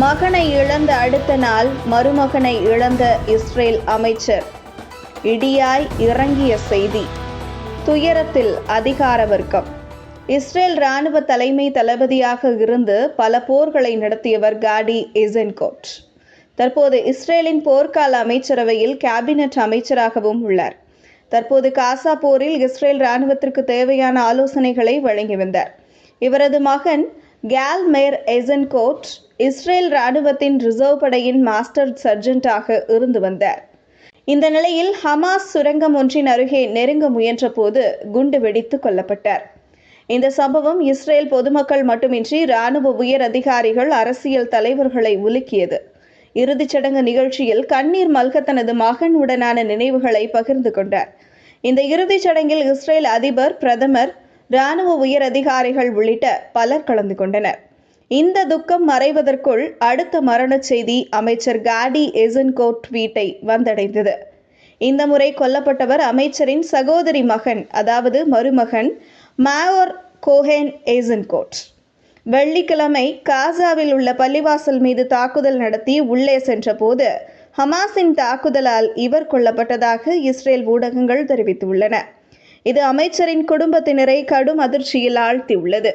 மகனை இழந்த அடுத்த நாள் மருமகனை இழந்த இஸ்ரேல் அமைச்சர். இடியாய் இறங்கிய செய்தி. துயரத்தில் அதிகார வர்க்கம். இஸ்ரேல் ராணுவ தலைமை தளபதியாக இருந்து பல போர்களை நடத்தியவர் காடி எசன்கோட் தற்போது இஸ்ரேலின் போர்க்கால அமைச்சரவையில் கேபினட் அமைச்சராகவும் உள்ளார். தற்போது காசா போரில் இஸ்ரேல் ராணுவத்திற்கு தேவையான ஆலோசனைகளை வழங்கி வந்தார். இவரது மகன் கேல்மேர் எசன்கோட் இஸ்ரேல் ராணுவத்தின் ரிசர்வ் படையின் மாஸ்டர் சர்ஜென்ட்டாக இருந்து வந்தார். இந்த நிலையில் ஹமாஸ் சுரங்கம் ஒன்றின் அருகே நெருங்க முயன்றபோது குண்டு வெடித்து கொல்லப்பட்டார். இந்த சம்பவம் இஸ்ரேல் பொதுமக்கள் மட்டுமின்றி ராணுவ உயர் அதிகாரிகள் அரசியல் தலைவர்களை உலுக்கியது. இறுதிச் சடங்கு நிகழ்ச்சியில் கண்ணீர் மல்க தனது மகன் உடனான நினைவுகளை பகிர்ந்து கொண்டார். இந்த இறுதிச் சடங்கில் இஸ்ரேல் அதிபர் பிரதமர் ராணுவ உயர் அதிகாரிகள் உள்ளிட்ட பலர் கலந்து கொண்டனர். இந்த துக்கம் மறைவதற்குள் அடுத்த மரணச் செய்தி அமைச்சர் காடி எசன்கோட் வீட்டை வந்தடைந்தது. இந்த முறை கொல்லப்பட்டவர் அமைச்சரின் சகோதரி மகன் அதாவது மருமகன் மாவோர் கோஹேன் ஏசன்கோட் வெள்ளிக்கிழமை காசாவில் உள்ள பள்ளிவாசல் மீது தாக்குதல் நடத்தி உள்ளே சென்றபோது ஹமாஸின் தாக்குதலால் இவர் கொல்லப்பட்டதாக இஸ்ரேல் ஊடகங்கள் தெரிவித்துள்ளன. இது அமைச்சரின் குடும்பத்தினரை கடும் அதிர்ச்சியில் ஆழ்த்தியுள்ளது.